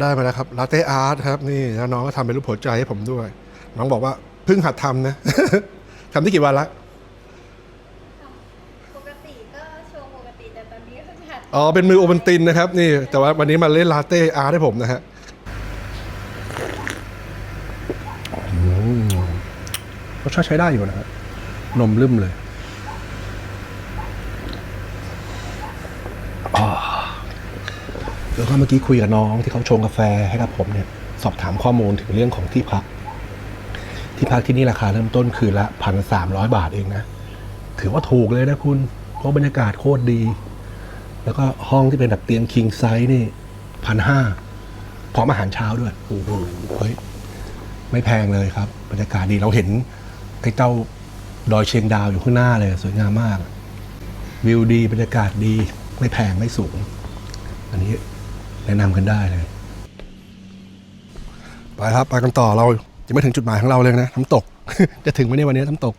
ได้มาแล้วครับลาเต้อาร์ตครับนี่แล้วน้องก็ทำเป็นรูปหัวใจให้ผมด้วย น้องบอกว่าเพิ่งหัดทำนะ ทำได้กี่วันละปกติก็โชว์ปกติแต่ตอนนี้ก็หัดอ๋อเป็นมือโอบันตินนะครับ นี่ แต่ว่าวันนี้มาเล่นลาเต้อาร์ตให้ผมนะฮะอืมรสชาติใช้ได้อยู่นะครับนมลืมเลยอ่า แล้วก็เมื่อกี้คุยกับน้องที่เขาชงกาแฟให้กับผมเนี่ยสอบถามข้อมูลถึงเรื่องของที่พัก ที่พักที่นี่ราคาเริ่มต้นคืนละพันสามร้อยบาทเองนะ ถือว่าถูกเลยนะคุณ เพราะบรรยากาศโคตรดี แล้วก็ห้องที่เป็นแบบเตียงคิงไซส์นี่พันห้าพร้อมอาหารเช้าด้วยโอ้โหเฮ้ยไม่แพงเลยครับ บรรยากาศดีเราเห็นไอ้เจ้าดอยเชียงดาวอยู่ข้างหน้าเลย สวยงามมาก วิวดีบรรยากาศดี ไม่แพงไม่สูง อันนี้ แนะนำกันได้เลยไปครับไปกันต่อเราจะไม่ถึงจุดหมายของเราเลยนะน้ำตก จะถึงไหมเนี่ยวันนี้น้ำตก